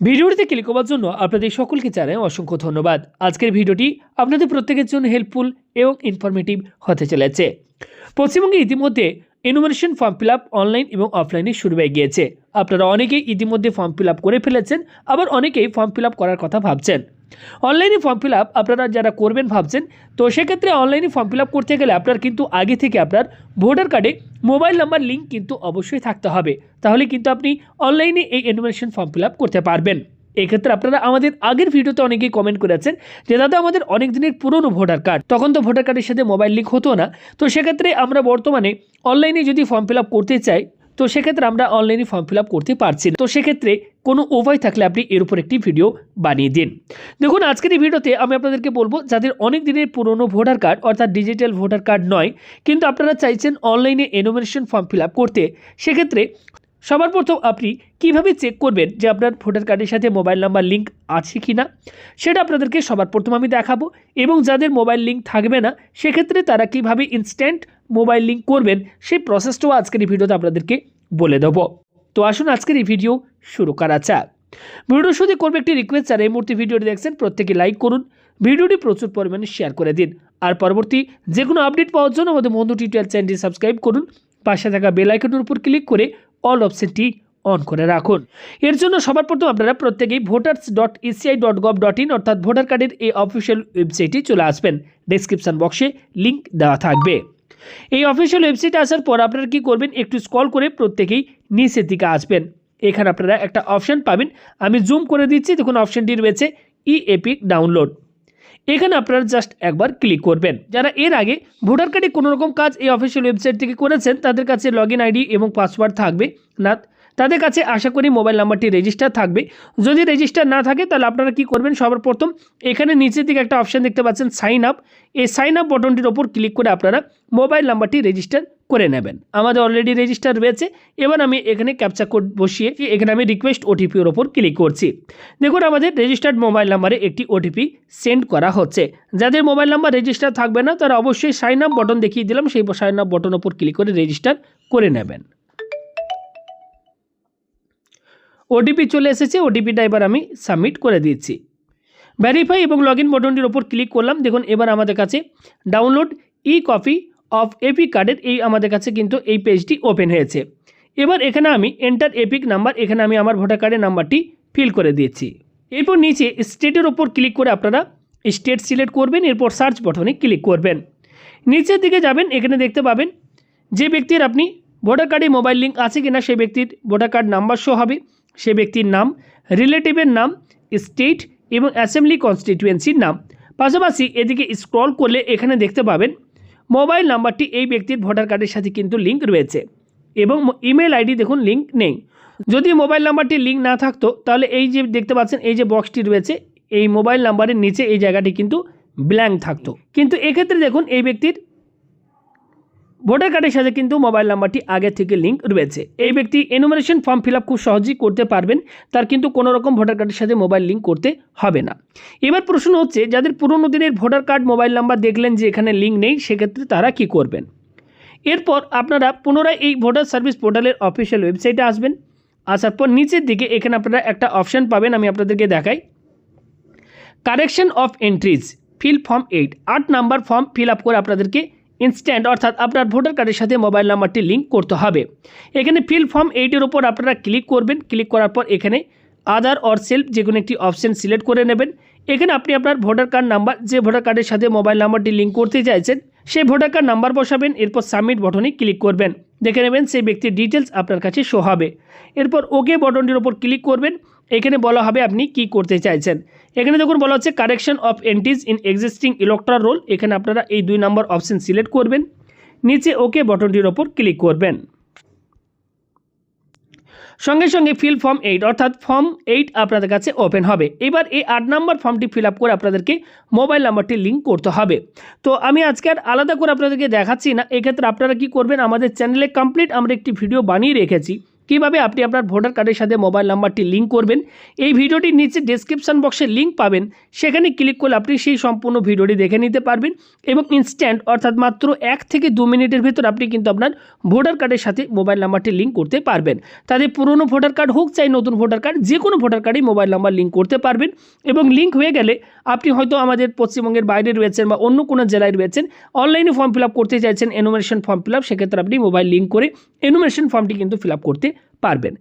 ভিডিওটিতে ক্লিক করার জন্য আপনাদের সকলকে জানাই অসংখ্য ধন্যবাদ। আজকের ভিডিওটি আপনাদের প্রত্যেকের জন্য হেল্পফুল এবং ইনফরমেটিভ হতে চলেছে। পশ্চিমবঙ্গে ইতিমধ্যে এনুমারেশন ফর্ম ফিল অনলাইন এবং অফলাইনে শুরু হয়ে গিয়েছে। আপনারা অনেকেই ইতিমধ্যে ফর্ম ফিল করে ফেলেছেন, আবার অনেকেই ফর্ম ফিল করার কথা ভাবছেন। অনলাইনে ফর্ম ফিল আপ আপনারা যারা করবেন ভাবছেন, তো সেক্ষেত্রে অনলাইনে ফর্ম ফিল আপ করতে গেলে আপনার কিন্তু আগে থেকে আপনার ভোটার কার্ডে মোবাইল নাম্বার লিঙ্ক কিন্তু অবশ্যই থাকতে হবে। তাহলে কিন্তু আপনি অনলাইনে এই এনুমারেশন ফর্ম ফিল আপ করতে পারবেন। এক্ষেত্রে আপনারা আমাদের আগের ভিডিওতে অনেকেই কমেন্ট করেছেন যে, দাদা, আমাদের অনেক দিনের পুরনো ভোটার কার্ড তখন তো ভোটার কার্ডের সাথে মোবাইল লিঙ্ক হতো না। তো সেক্ষেত্রে আমরা বর্তমানে অনলাইনে যদি ফর্ম ফিল আপ করতে চাই, তো সেক্ষেত্রে আমরা অনলাইনে ফর্ম ফিল আপ করতে পারছি না। তো সেক্ষেত্রে কোনো উপায় থাকলে আপনি এর উপর একটি ভিডিও বানিয়ে দিন। দেখুন, আজকের এই ভিডিওতে আমি আপনাদেরকে বলব, যাদের অনেক দিনের পুরনো ভোটার কার্ড অর্থাৎ ডিজিটাল ভোটার কার্ড নয়, কিন্তু আপনারা চাইছেন অনলাইনে এনোমিনেশন ফর্ম ফিল করতে, সেক্ষেত্রে সবার প্রথম আপনি কীভাবে চেক করবেন যে আপনার ভোটার কার্ডের সাথে মোবাইল নাম্বার লিঙ্ক আছে কি না সেটা আপনাদেরকে সবার প্রথম আমি দেখাবো, এবং যাদের মোবাইল লিঙ্ক থাকবে না, সেক্ষেত্রে তারা কীভাবে ইনস্ট্যান্ট মোবাইল লিঙ্ক করবেন, সেই প্রসেসটাও আজকের এই ভিডিওতে আপনাদেরকে বলে দেবো। তো আসুন আজকের এই ভিডিও শুরু করা যাক। ভিডিও শুধু করবে একটি রিকোয়েস্ট আর এই মুহূর্তে ভিডিওটি দেখছেন, প্রত্যেকে লাইক করুন। ভিডিওটি প্রচুর পরিমাণে শেয়ার করে দিন। আর পরবর্তী যে কোনো আপডেট পাওয়ার জন্য আমাদের বন্ধু টিউটোরিয়াল চ্যানেলটি সাবস্ক্রাইব করুন। পাশে থাকা বেল আইকনের উপর ক্লিক করে অল অপশনটি অন করে রাখুন। এর জন্য সবার প্রথম আপনারা প্রত্যেকেই voters dot ECI dot gov dot in অর্থাৎ ভোটার কার্ডের এই অফিসিয়াল ওয়েবসাইটে চলে আসবেন। ডেসক্রিপশন বক্সে লিঙ্ক দেওয়া থাকবে। এই অফিসিয়াল ওয়েবসাইটে আসার পর আপনারা কি করবেন? একটু স্কল করে প্রত্যেকেই নিচের দিকে আসবেন। এখানে আপনারা একটা অপশান পাবেন। আমি জুম করে দিচ্ছি, দেখুন অপশানটি রয়েছে ই এপিক ডাউনলোড এখানে আপনারা জাস্ট একবার ক্লিক করবেন। যারা এর আগে ভোটার কার্ডে কোনো রকম কাজ এই অফিসিয়াল ওয়েবসাইট থেকে করেছেন, তাদের কাছে লগ আইডি এবং পাসওয়ার্ড থাকবে। না, তাদের কাছে আশা করি মোবাইল নাম্বারটি রেজিস্টার থাকবে। যদি রেজিস্টার না থাকে, তাহলে আপনারা কি করবেন? সবার প্রথম এখানে নিচের দিকে একটা অপশান দেখতে পাচ্ছেন সাইন আপ এই সাইন আপ বটনটির ওপর ক্লিক করে আপনারা মোবাইল নাম্বারটি রেজিস্টার করে নেবেন। আমাদের অলরেডি রেজিস্টার রয়েছে। এবার আমি এখানে ক্যাপচা কোড বসিয়ে এখানে আমি রিকোয়েস্ট ওটিপির ওপর ক্লিক করছি। দেখুন, আমাদের রেজিস্টার্ড মোবাইল নাম্বারে একটি ওটিপি সেন্ড করা হচ্ছে। যাদের মোবাইল নাম্বার রেজিস্টার থাকবে না, তারা অবশ্যই সাইন আপ বটন দেখিয়ে দিলাম। সেই সাইন আপ বটন ওপর ক্লিক করে রেজিস্টার করে নেবেন। ওটিপি চলে এসেছে। ওটিপিটা এবার আমি সাবমিট করে দিচ্ছি। ভ্যারিফাই এবং লগ ইন বটনটির ওপর ক্লিক করলাম। দেখুন, এবার আমাদের কাছে download e copy of EP কার্ডের এই আমাদের কাছে কিন্তু এই পেজটি ওপেন হয়েছে। এবার এখানে আমি এন্টার এপিক নাম্বার এখানে আমি আমার ভোটার কার্ডের নাম্বারটি ফিল করে দিয়েছি। এরপর নিচে স্টেটের ওপর ক্লিক করে আপনারা স্টেট সিলেক্ট করবেন, এরপর সার্চ বটনে ক্লিক করবেন। নিচের দিকে যাবেন, এখানে দেখতে পাবেন যে ব্যক্তির আপনি ভোটার কার্ডে মোবাইল লিঙ্ক আছে কিনা, সেই ব্যক্তির ভোটার কার্ড নাম্বার শো হবে সে ব্যক্তির নাম রিলেটিভের নাম স্টেট এবং অ্যাসেম্বলি কনস্টিটিউয়েন্সির নাম। পাশাপাশি এদিকে স্ক্রল করলে এখানে দেখতে পাবেন মোবাইল নাম্বারটি এই ব্যক্তির ভোটার কার্ডের সাথে কিন্তু লিঙ্ক রয়েছে এবং ইমেল আইডি দেখুন, লিঙ্ক নেই। যদি মোবাইল নাম্বারটি লিঙ্ক না থাকতো, তাহলে এই যে দেখতে পাচ্ছেন, এই যে বক্সটি রয়েছে, এই মোবাইল নাম্বারের নিচে এই জায়গাটি কিন্তু ব্ল্যাঙ্ক থাকতো। কিন্তু এক্ষেত্রে দেখুন, এই ব্যক্তির ভোটার কার্ডের সাথে কিন্তু মোবাইল নাম্বারটি আগে থেকে লিঙ্ক রয়েছে। এই ব্যক্তি এনুমারেশন ফর্ম ফিল খুব সহজেই করতে পারবেন, তার কিন্তু কোনো রকম ভোটার কার্ডের সাথে মোবাইল লিঙ্ক করতে হবে না। এবার প্রশ্ন হচ্ছে, যাদের পুরনো দিনের ভোটার কার্ড, মোবাইল নাম্বার দেখলেন যে এখানে লিঙ্ক নেই, সেক্ষেত্রে তারা কি করবেন? এরপর আপনারা পুনরায় এই ভোটার সার্ভিস পোর্টালের অফিসিয়াল ওয়েবসাইটে আসবেন। আসার পর নিচের দিকে এখানে আপনারা একটা অপশান পাবেন, আমি আপনাদেরকে দেখাই। Correction of entries, fill form eight, আট নাম্বার ফর্ম ফিল আপ করে আপনাদেরকে ইনস্ট্যান্ট অর্থাৎ আপনার ভোটার কার্ডের সাথে মোবাইল নাম্বারটি লিঙ্ক করতে হবে। এখানে ফিল ফর্ম এইটের ওপর আপনারা ক্লিক করবেন। ক্লিক করার পর এখানে আধার অর সেলফ যে কোনো একটি অপশান সিলেক্ট করে নেবেন। এখানে আপনি আপনার ভোটার কার্ড নাম্বার যে ভোটার কার্ডের সাথে মোবাইল নাম্বারটি লিঙ্ক করতে চাইছেন, সেই ভোটার কার্ড নাম্বার বসাবেন। এরপর সাবমিট বটনে ক্লিক করবেন। দেখে নেবেন সেই ব্যক্তির ডিটেলস আপনার কাছে শো হবে। এরপর ওকে বটনটির ওপর ক্লিক করবেন। এখানে বলা হবে আপনি কি করতে চাইছেন। এখানে দেখুন বলা হচ্ছে correction of entries in existing electoral roll এখানে আপনারা এই দুই নম্বর অপশন সিলেক্ট করবেন। নিচে ওকে বটনটির ওপর ক্লিক করবেন। সঙ্গে সঙ্গে ফিল ফর্ম এইট অর্থাৎ ফর্ম এইট আপনাদের কাছে ওপেন হবে। এবার এই আট নম্বর ফর্মটি ফিল আপ করে আপনাদেরকে মোবাইল নাম্বারটি লিঙ্ক করতে হবে। তো আমি আজকে আর আলাদা করে আপনাদেরকে দেখাচ্ছি না। এক্ষেত্রে আপনারা কি করবেন? আমাদের চ্যানেলে কমপ্লিট আমরা একটি ভিডিও বানিয়ে রেখেছি। কীভাবে আপনি আপনার ভোটার কার্ডের সাথে মোবাইল নাম্বারটি লিঙ্ক করবেন, এই ভিডিওটির নিচে ডেসক্রিপশন বক্সে লিঙ্ক পাবেন। সেখানে ক্লিক করলে আপনি সেই সম্পূর্ণ ভিডিওটি দেখে নিতে পারবেন এবং ইনস্ট্যান্ট অর্থাৎ মাত্র এক থেকে দু মিনিটের ভিতর আপনি কিন্তু আপনার ভোটার কার্ডের সাথে মোবাইল নাম্বারটি লিঙ্ক করতে পারবেন। তাদের পুরনো ভোটার কার্ড হোক চাই নতুন ভোটার কার্ড যে কোনো ভোটার কার্ডেই মোবাইল নাম্বার লিঙ্ক করতে পারবেন এবং লিঙ্ক হয়ে গেলে আপনি হয়তো আমাদের পশ্চিমবঙ্গের বাইরে রয়েছেন বা অন্য কোনো জেলায় রয়েছেন অনলাইনে ফর্ম ফিল করতে চাইছেন এনুমারেশন ফর্ম ফিল আপ সেক্ষেত্রে আপনি মোবাইল লিঙ্ক করে এনুমারেশন ফর্মটি কিন্তু ফিল করতে পারবেন।